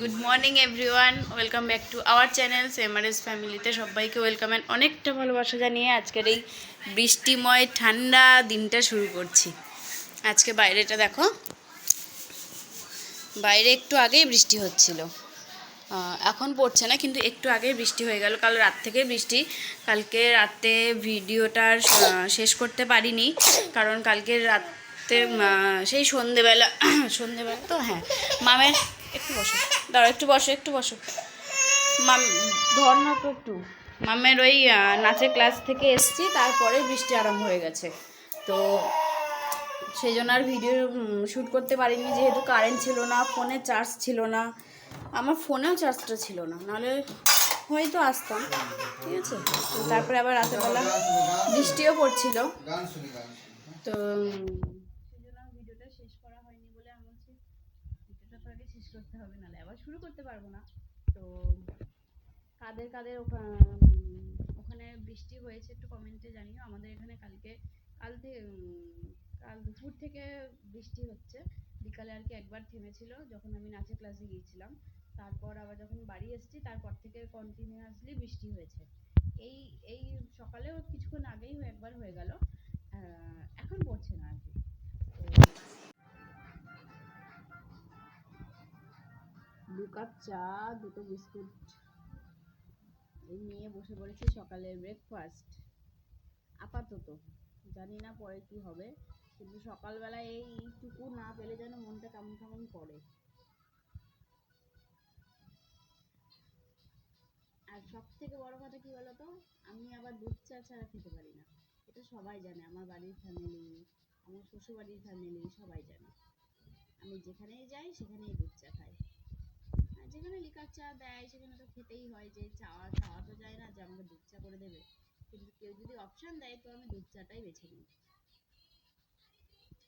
Good morning everyone welcome back to our channel MRS ফ্যামিলিতে সবাইকে welcome and অনেকটা ভালোবাসা জানিয়ে আজকের এই বৃষ্টিময় ঠান্ডা দিনটা শুরু করছি। আজকে বাইরেটা দেখো। বাইরে একটু আগেই বৃষ্টি হচ্ছিল। এখন পড়ছে না, কিন্তু একটু আগেই বৃষ্টি হয়ে গেল। কাল রাত থেকে বৃষ্টি। কালকে রাতে ভিডিওটার শেষ করতে পারিনি। কারণ কালকে রাতে সেই সন্ধেবেলা সন্ধেবেলা তো হ্যাঁ মামের একটু বসো। দাঁড়াও, একটু বসো একটু বসো। মাম, ধর না তো একটু। মামের ওই নাচের ক্লাস থেকে এসছি, তারপরে বৃষ্টি আরম্ভ হয়ে গেছে। তো সেই জন্য আর ভিডিও শ্যুট করতে পারিনি, যেহেতু কারেন্ট ছিল না ফোনে চার্জ ছিল না। আমার ফোনেও চার্জটা ছিল না, নাহলে হয়তো আসতাম, ঠিক আছে? তো তারপরে আবার রাতেরবেলা বৃষ্টিও পড়ছিল। তো সেই জন্য ভিডিওটা শেষ করা হয়নি বলে আমি বলছি ভিডিওটা তো আগে শেষ করতে হবে নাহলে আবার শুরু করতে পারব না। তো কাদের কাদের ওখা- ওখানে বৃষ্টি হয়েছে একটু কমেন্টে জানিও। আমাদের এখানে কালকে, কাল থেকে কাল দুপুর থেকে বৃষ্টি হচ্ছে। বিকালে আর কি একবার থেমেছিল যখন আমি নাচের ক্লাসে গিয়েছিলাম। তারপর আবার যখন বাড়ি এসেছি, তারপর থেকে কন্টিনিউয়াসলি বৃষ্টি হয়েছে। এই এই সকালেও কিছুক্ষণ আগেই একবার হয়ে গেল। এখন পড়ছে না আর কি। দু কাপ চা, দুটো বিস্কুট। এই নিয়ে বসে পড়েছি সকালের ব্রেকফাস্ট আপাতত। জানি না পরে কি হবে। কিন্তু সকালবেলা এইটুকু না পেলে যেন মনটা কেমন কেমন করে। আর সব থেকে বড় কথা কি বলতো? আমি আবার দুধ চা ছাড়া খেতে পারি না। এটা সবাই জানে। আমার বাড়ির ফ্যামিলি আমার শ্বশুর বাড়ির ফ্যামিলি সবাই জানে। আমি যেখানেই যাই সেখানেই দুধ চা খাই। যেখানে লিকার চা দেয়, সেখানে তো খেতেই হয় যে চাওয়া চাওয়া তো যায় না, যে আমাকে দুধ চা করে দেবে। কিন্তু কেউ যদি অপশন দেয়, তো আমি দুধ চাটাই বেছে নিই।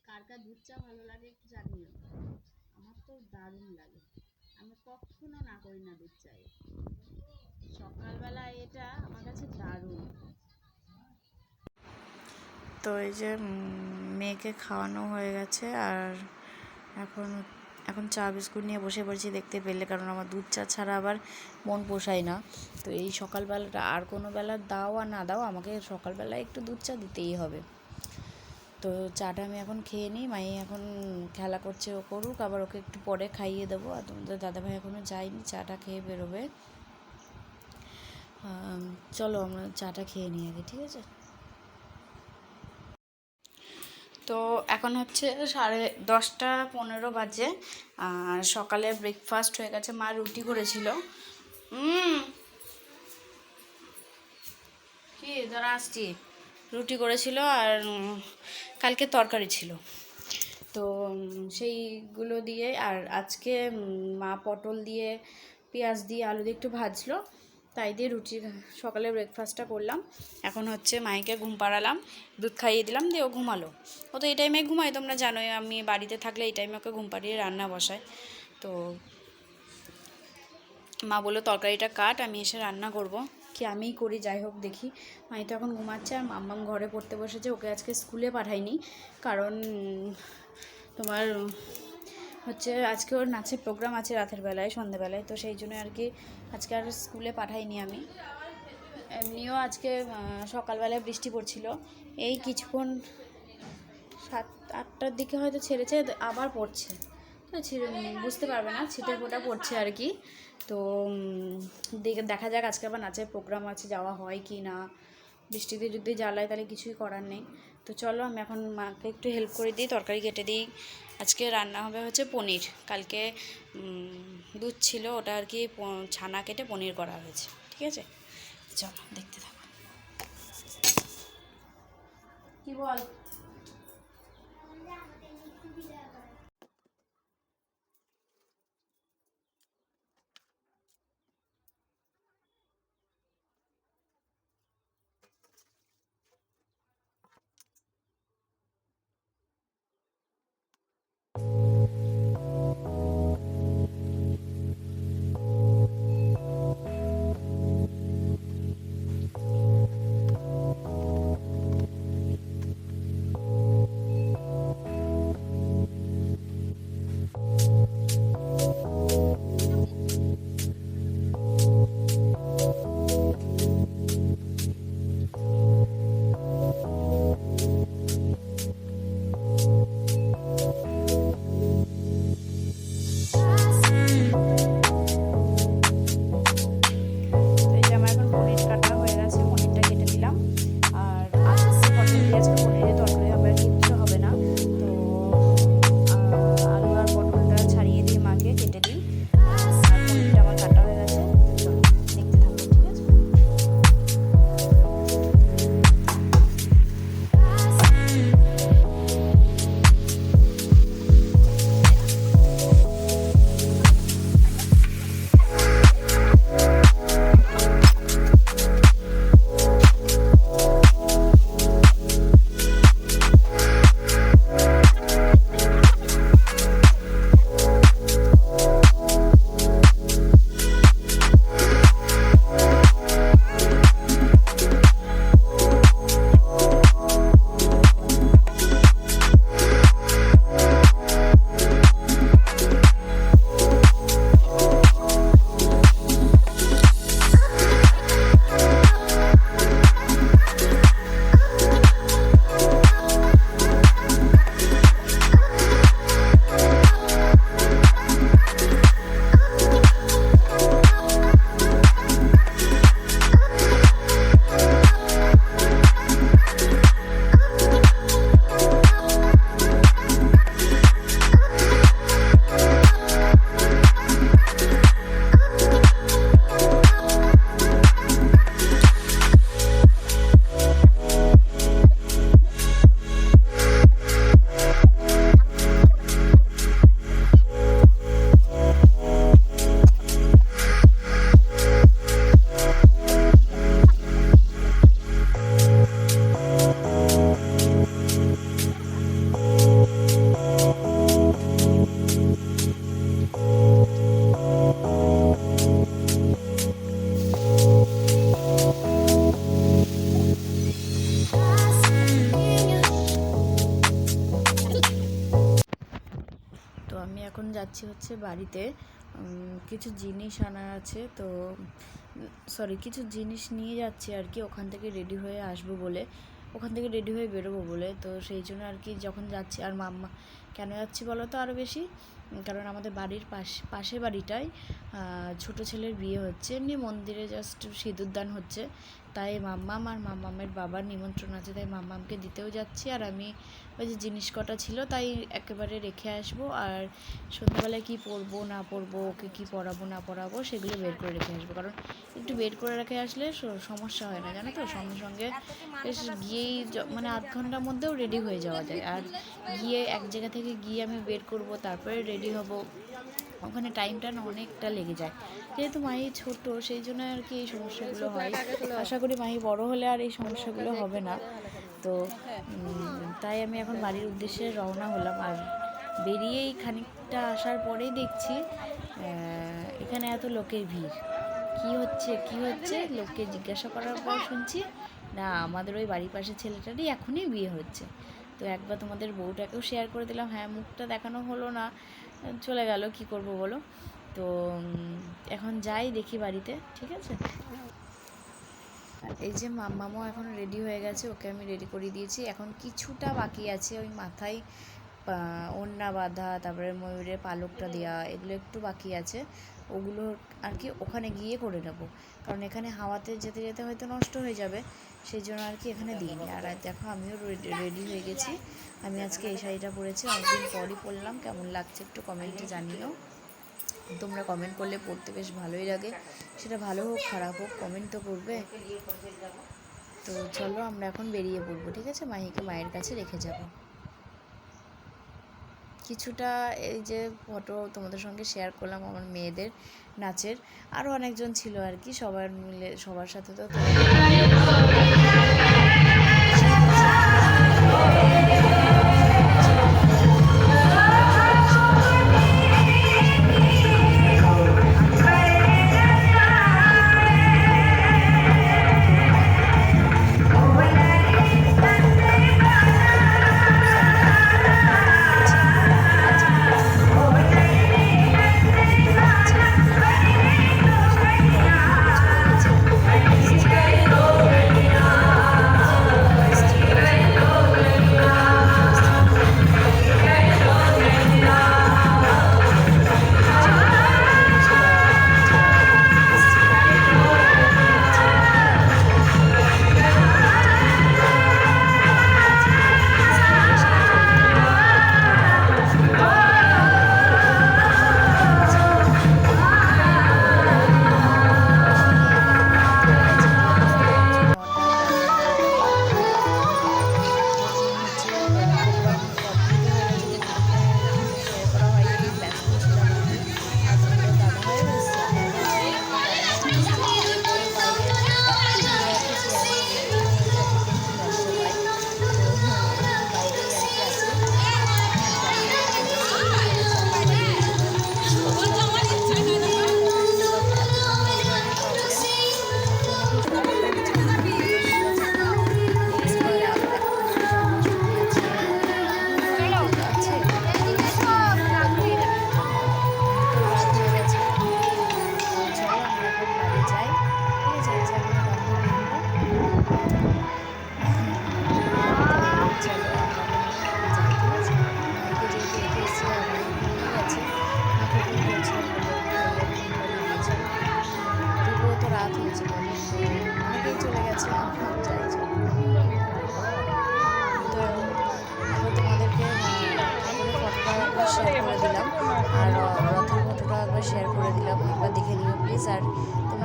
কার কার দুধ চা ভালো লাগে একটু জানিও। আমার তো দারুণ লাগে। আমি কখনো না করি না দুধ চায়ে সকালবেলা এটা আমার কাছে দারুণ। তো এই যে মেয়েকে খাওয়ানো হয়ে গেছে, আর এখন এখন চা বিস্কুট নিয়ে বসে পড়েছি দেখতে পেলে, কারণ আমার দুধ চা ছাড়া আবার মন পোষায় না। তো এই সকালবেলাটা আর কোনো বেলা দাও আর না দাও, আমাকে সকালবেলা একটু দুধ চা দিতেই হবে। তো চাটা আমি এখন খেয়ে নিই, মাই এখন খেলা করছে ও করুক, আবার ওকে একটু পরে খাইয়ে দেবো। আর তোমাদের দাদাভাই এখনও যায়নি, চাটা খেয়ে বেরোবে। চলো আমরা চাটা খেয়ে নিই আগে, ঠিক আছে? তো এখন হচ্ছে সাড়ে দশটা পনেরো বাজে, আর সকালে ব্রেকফাস্ট হয়ে গেছে, মা রুটি করেছিল। কি ধরা আসছি। রুটি করেছিল আর কালকে তরকারি ছিল। তো সেইগুলো দিয়ে আর আজকে মা পটল দিয়ে, পেঁয়াজ দিয়ে আলু দিয়ে একটু ভাজলো। তাই দিয়ে রুটি, সকালে ব্রেকফাস্টটা করলাম। এখন হচ্ছে মাইকে ঘুম পাড়ালাম, দুধ খাইয়ে দিলাম, দিয়ে ও ঘুমালো। ও তো এই টাইমে ঘুমায়, তোমরা জানোই, আমি বাড়িতে থাকলে এই টাইমে ওকে ঘুম পাড়িয়ে রান্না বসাই। তো মা বলল, তরকারিটা কাট, আমি এসে রান্না করব। কি আমিই করি, যাই হোক, দেখি। মাই তো এখন ঘুমাচ্ছে, আর মাম্মাম ঘরে পড়তে বসেছে, ওকে আজকে স্কুলে পাঠাইনি। কারণ তোমার হচ্ছে আজকে ওর নাচের প্রোগ্রাম আছে রাতের বেলায়, সন্ধেবেলায়। তো সেই জন্য আর কি আজকে আর স্কুলে পাঠাইনি আমি। এমনিও আজকে সকালবেলায় বৃষ্টি পড়ছিল। এই কিছুক্ষণ সাত, আটটার দিকে হয়তো ছেড়েছে, আবার পড়ছে। তো বুঝতে পারবে না ছিটে ফোটা পড়ছে আর কি। তো দেখে, দেখা যাক আজকে আবার নাচের প্রোগ্রাম আছে, যাওয়া হয় কি না। বৃষ্টিতে যদি জ্বালায় তাহলে কিছুই করার নেই। তো চলো, আমি এখন মাকে একটু হেল্প করে দিই, তরকারি কেটে দিই। আজকে রান্না হবে হচ্ছে পনির। কালকে দুধ ছিল, ওটা আর কি ছানা কেটে পনির করা হয়েছে। ঠিক আছে? চলো, দেখতে থাকো। কি বল? যাচ্ছি হচ্ছে বাড়িতে। কিছু জিনিস আনার আছে, তো সরি কিছু জিনিস নিয়ে যাচ্ছি আর কি, ওখান থেকে রেডি হয়ে আসব বলে। ওখান থেকে রেডি হয়ে বেরোবো বলে, তো সেই জন্য আর কি যখন যাচ্ছি, আর মাম্মা, কেন যাচ্ছি বলো তো আরও বেশি? কারণ আমাদের বাড়ির পাশ পাশে বাড়িটায় ছোট ছেলের বিয়ে হচ্ছে, এমনি মন্দিরে জাস্ট সিঁদুরদান হচ্ছে। তাই মাম্মাম আর মাম্মামের বাবার নিমন্ত্রণ আছে, তাই মাম্মামকে দিতেও যাচ্ছি। আর আমি ওই যে জিনিস কটা ছিল তাই একেবারে রেখে আসব। আর সন্ধ্যাবেলায় কি পরবো, না পরবো, ওকে কি পরাবো, না পরাবো, সেগুলো বের করে রেখে আসব। কারণ একটু বের করে রেখে আসলে সমস্যা হয় না, জানো তো? সঙ্গে সঙ্গে বেশ গিয়েই মানে আধ ঘণ্টার মধ্যেও রেডি হয়ে যাওয়া যায়। আর গিয়ে এক জায়গা থেকে গিয়ে আমি বের করব, তারপরে রেডি হব। ওখানে টাইমটা না অনেকটা লেগে যায়। যেহেতু মাহি ছোট, সেই জন্য আর কি এই সমস্যাগুলো হয়। আশা করি মাহি বড় হলে আর এই সমস্যাগুলো হবে না। তো তাই আমি এখন বাড়ির উদ্দেশ্যে রওনা হলাম। আর বেরিয়েই খানিকটা আসার পরেই দেখছি এখানে এত লোকের ভিড়। কি হচ্ছে কি হচ্ছে? লোককে জিজ্ঞাসা করার পর শুনছি, না, আমাদের ওই বাড়ির পাশে ছেলেটারই এখনই বিয়ে হচ্ছে। তো একবার তোমাদের বউটাকেও শেয়ার করে দিলাম। হ্যাঁ মুখটা দেখানো হলো না। চলে গেল, কি করব বলো? তো এখন যাই দেখি বাড়িতে, ঠিক আছে? এই যে মামামো এখন রেডি হয়ে গেছে, ওকে আমি রেডি করে দিয়েছি। এখন কিছুটা বাকি আছে, ওই মাথায় ওন্না বাঁধা, তারপরে ময়ূরের পালকটা দেওয়া এগুলো একটু বাকি আছে। ওগুলো আর কি ওখানে গিয়ে করে নেব। কারণ এখানে হাওয়াতে যেতে যেতে হয়তো নষ্ট হয়ে যাবে সেই জন্য আর কি এখানে দিইনি। আর দেখো আমিও রেডি হয়ে গেছি। আমি আজকে এই শাড়িটা পরেছি, অনেকদিন পরই পরলাম। কেমন লাগছে একটু কমেন্টে জানিও তোমরা কমেন্ট করলে পড়তে বেশ ভালোই লাগে। সেটা ভালো হোক, খারাপ হোক কমেন্ট তো করবে। তো চলো আমরা এখন বেরিয়ে পড়ব, ঠিক আছে? মাহিকে মায়ের কাছে রেখে যাব। কিছুটা এই যে ফটো তোমাদের সঙ্গে শেয়ার করলাম আমার মেয়েদের নাচের। আরও অনেকজন ছিল আর কি, সবার মিলে, সবার সাথে তো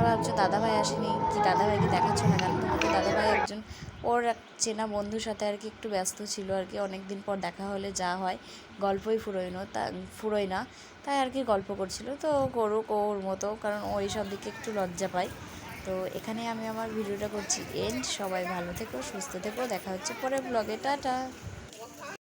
ভাবছ, দাদাভাই আসেনি কি দাদাভাইকে দেখাচ্ছ না কেন? তোমাকে দাদাভাই একজন, ওর এক চেনা বন্ধুর সাথে আর কি একটু ব্যস্ত ছিল আর কি অনেক দিন পর দেখা হলে যা হয়, গল্পই ফুরোয় না তা ফুরোয় না, তাই আর কি গল্প করছিল। তো করুক ওর মতো, কারণ ও এইসব দিকে একটু লজ্জা পায়। তো এখানে আমি আমার ভিডিওটা করছি। এন্ড সবাই ভালো থেকো, সুস্থ থেকো, দেখা হচ্ছে পরের ব্লগে টাটা!